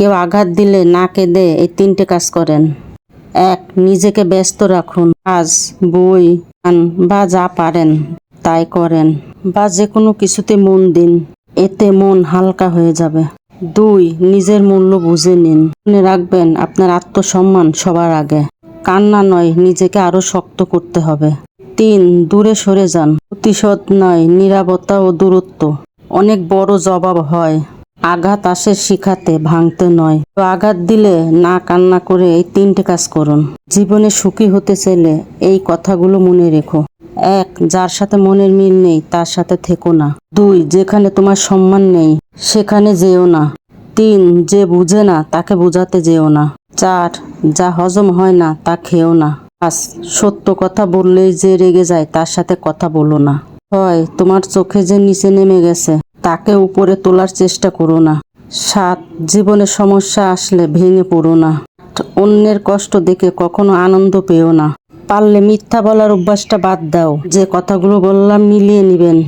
কেউ আঘাত দিলে না কেঁদে এই তিনটে কাজ করেন। এক, নিজেকে ব্যস্ত রাখুন। কাজ, বই, গান বা যা পারেন, তাই করেন বা যে কোনো কিছুতে মন দিন। এতে মন হালকা হয়ে যাবে। দুই, নিজের মূল্য বুঝে নিন। মনে রাখবেন আপনার আত্মসম্মান সবার আগে। কান্না নয়, নিজেকে আরও শক্ত করতে হবে। তিন, দূরে সরে যান। প্রতিশোধ নয়, নিরাপত্তা ও দূরত্ব। অনেক বড় জবাব হয়। আঘাত আসে শিখাতে, ভাঙতে নয়। তো আঘাত দিলে না কান্না করে এই তিনটে কাজ করুন। জীবনে সুখী হতে চাইলে এই কথাগুলো মনে রেখো। এক, যার সাথে মনের মিল নেই, তার সাথে থেকো না। দুই, যেখানে তোমার সম্মান নেই, সেখানে যেও না। তিন, যে বুঝে না, তাকে বোঝাতে যেও না। চার, যা হজম হয় না, তা খেও না। পাঁচ, সত্য কথা বললেই যে রেগে যায়, তার সাথে কথা বলো না। হয় তোমার চোখে যে নিচে নেমে গেছে তাকে উপরে তোলার চেষ্টা করো না। সাত, জীবনে সমস্যা আসলে ভেঙে পড়ো না। অন্যের কষ্ট দেখে কখনো আনন্দ পেও না। পারলে মিথ্যা বলার অভ্যাসটা বাদ দাও। যে কথাগুলো বললাম মিলিয়ে নিবেন।